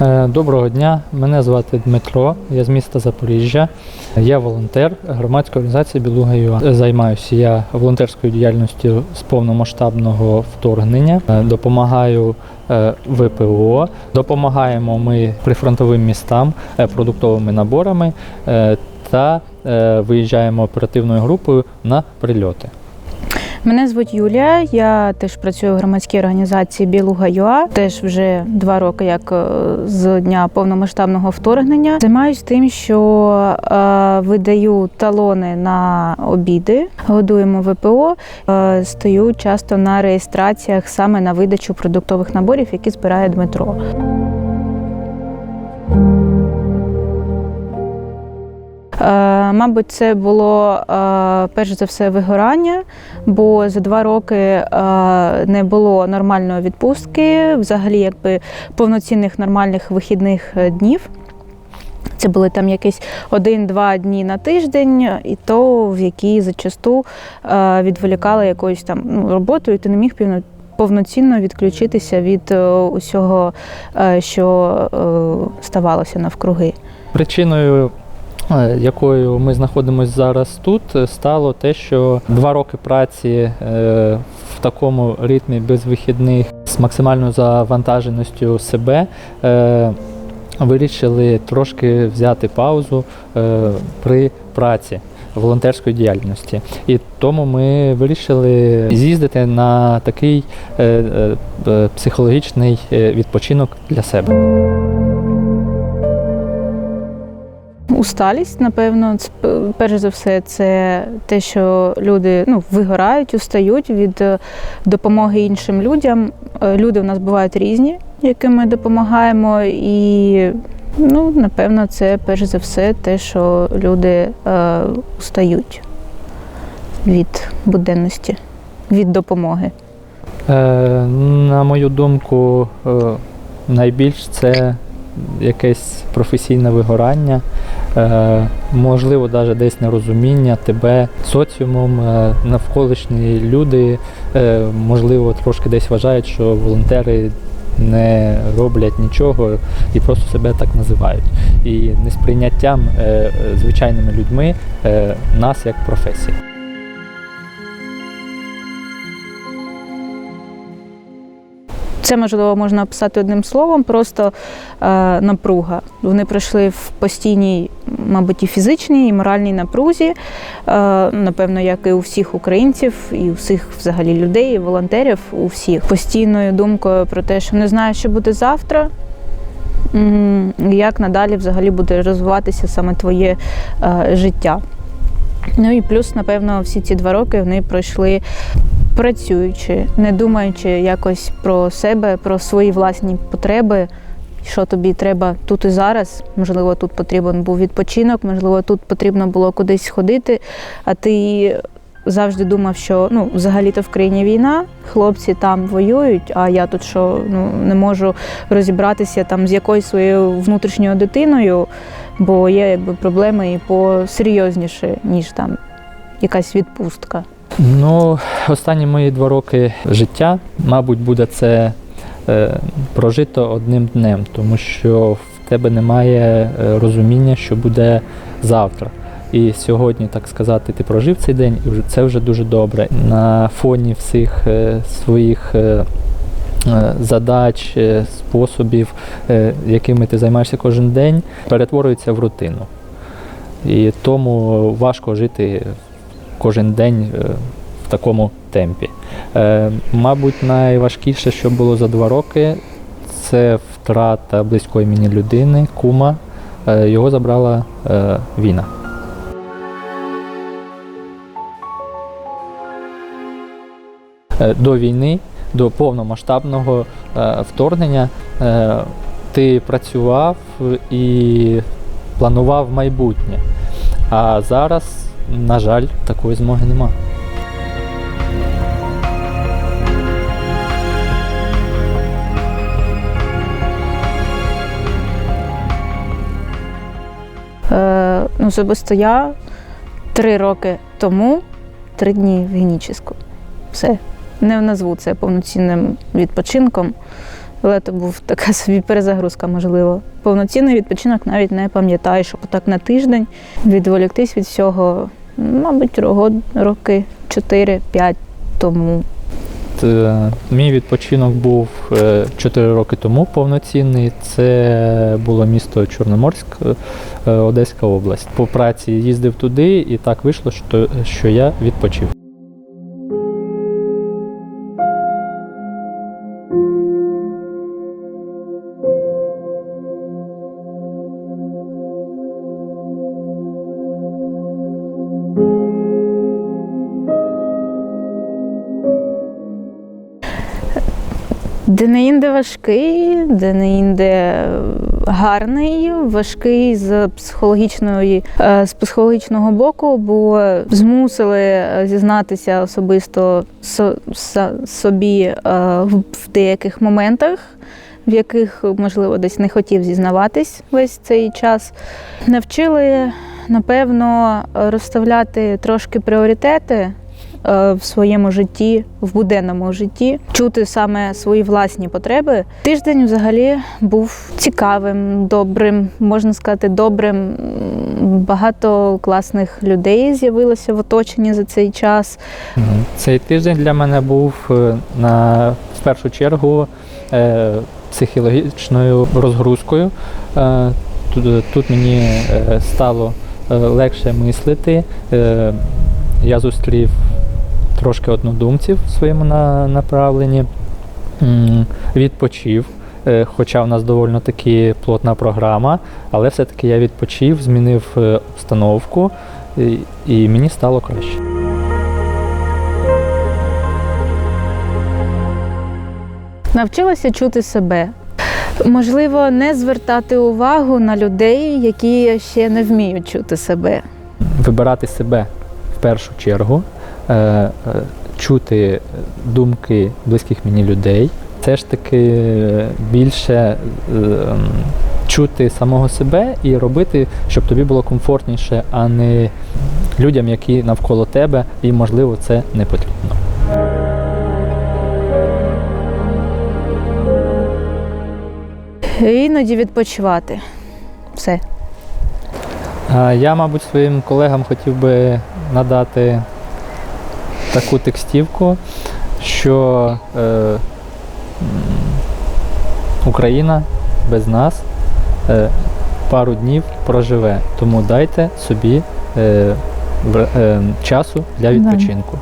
Е, Доброго дня, мене звати Дмитро, я з міста Запоріжжя. Я волонтер громадської організації Білуга ЮА. Займаюся я волонтерською діяльністю з повномасштабного вторгнення. Е, Допомагаю е, ВПО, допомагаємо ми прифронтовим містам продуктовими наборами та виїжджаємо оперативною групою на прильоти. Мене звуть Юлія. Я теж працюю в громадській організації Білуга ЮА. Теж вже два роки, як е, з дня повномасштабного вторгнення. Займаюсь тим, що е, видаю талони на обіди, годуємо ВПО. Е, стою часто на реєстраціях саме на видачу продуктових наборів, які збирає Дмитро. Мабуть, це було е, перш за все вигорання, бо за два роки е, не було нормальної відпустки, взагалі, якби повноцінних нормальних вихідних е, днів. Це були там якісь один-два дні на тиждень, і то в які зачасту е, відволікали якоюсь там ну, роботою, і ти не міг повноцінно відключитися від е, усього, е, що е, ставалося навкруги. Причиною, е, якою ми знаходимося зараз тут, е, стало те, що два роки праці е, в такому ритмі без вихідних з максимальною завантаженістю себе. е, Вирішили трошки взяти паузу е, при праці волонтерської діяльності. І тому ми вирішили з'їздити на такий е, е, психологічний відпочинок для себе. Усталість, напевно, перш за все, це те, що люди ну, вигорають, устають від е, допомоги іншим людям. Е, Люди у нас бувають різні, яким ми допомагаємо, і ну, напевно, це перш за все те, що люди е, устають від буденності, від допомоги. Е, на мою думку, е, найбільш це якесь професійне вигорання, можливо, навіть десь нерозуміння тебе соціумом, е, навколишні люди, е, можливо, трошки десь вважають, що волонтери не роблять нічого і просто себе так називають. І несприйняттям е, е, звичайними людьми е, нас як професії. Це можливо можна описати одним словом, просто е, напруга. Вони пройшли в постійній, мабуть, і фізичній, і моральній напрузі. Е, напевно, як і у всіх українців, і у всіх взагалі людей, і волонтерів, у всіх постійною думкою про те, що не знаю, що буде завтра. Як надалі взагалі буде розвиватися саме твоє е, життя? Ну і плюс, напевно, всі ці два роки вони пройшли працюючи, не думаючи якось про себе, про свої власні потреби, що тобі треба тут і зараз. Можливо, тут потрібен був відпочинок, можливо, тут потрібно було кудись ходити, а ти завжди думав, що ну, взагалі-то в країні війна, хлопці там воюють, а я тут що ну, не можу розібратися там з якоюсь своєю внутрішньою дитиною, бо є якби проблеми і посерйозніше, ніж там якась відпустка. Ну, останні мої два роки життя, мабуть, буде це е, прожито одним днем, тому що в тебе немає е, розуміння, що буде завтра. І сьогодні, так сказати, ти прожив цей день, і це вже дуже добре. На фоні всіх е, своїх е, е, задач, е, способів, якими ти займаєшся кожен день, перетворюється в рутину. І тому важко жити кожен день в такому темпі. Е, Мабуть, найважкіше, що було за два роки, це втрата близької мені людини, кума. Е, Його забрала е, війна. Е, До війни, до повномасштабного е, вторгнення, е, ти працював і планував майбутнє. А зараз, на жаль, такої змоги нема. Особисто я три роки тому, три дні в Генічіську. Все. Не назву це повноцінним відпочинком. Лето був така собі перезагрузка, можливо. Повноцінний відпочинок навіть не пам'ятаю, щоб так на тиждень відволіктись від всього, мабуть, роки 4-5 тому. Е, Мій відпочинок був 4 роки тому повноцінний. Це було місто Чорноморськ, е, Одеська область. По праці їздив туди, і так вийшло, що я відпочив. Де не інде важкий, де не інде гарний, важкий з психологічної е, з психологічного боку, бо змусили е, зізнатися особисто собі е, в деяких моментах, в яких можливо десь не хотів зізнаватись весь цей час. Навчили напевно розставляти трошки пріоритети е, в своєму житті, в буденному житті, чути саме свої власні потреби. Тиждень взагалі був цікавим, добрим, можна сказати, добрим. Багато класних людей з'явилося в оточенні за цей час. Цей тиждень для мене був е, на в першу чергу е, психологічною розгрузкою. Е, Тут, тут мені е, стало е, легше мислити. Е, Я зустрів трошки однодумців в своєму на- направленні, відпочив. е, Хоча в нас доволі таки плотна програма, але все-таки я відпочив, змінив е, обстановку і, і мені стало краще. Навчилася чути себе. Можливо, не звертати увагу на людей, які ще не вміють чути себе. вибирати себе в першу чергу, чути думки близьких мені людей, все ж таки е, більше е, чути самого себе і робити, щоб тобі було комфортніше, а не людям, які навколо тебе, і можливо це не потрібно. Іноді відпочивати. Все. Я, мабуть, своїм колегам хотів би надати таку текстівку, що е, Україна без нас е, пару днів проживе. Тому дайте собі е, в- е, часу для Да. відпочинку.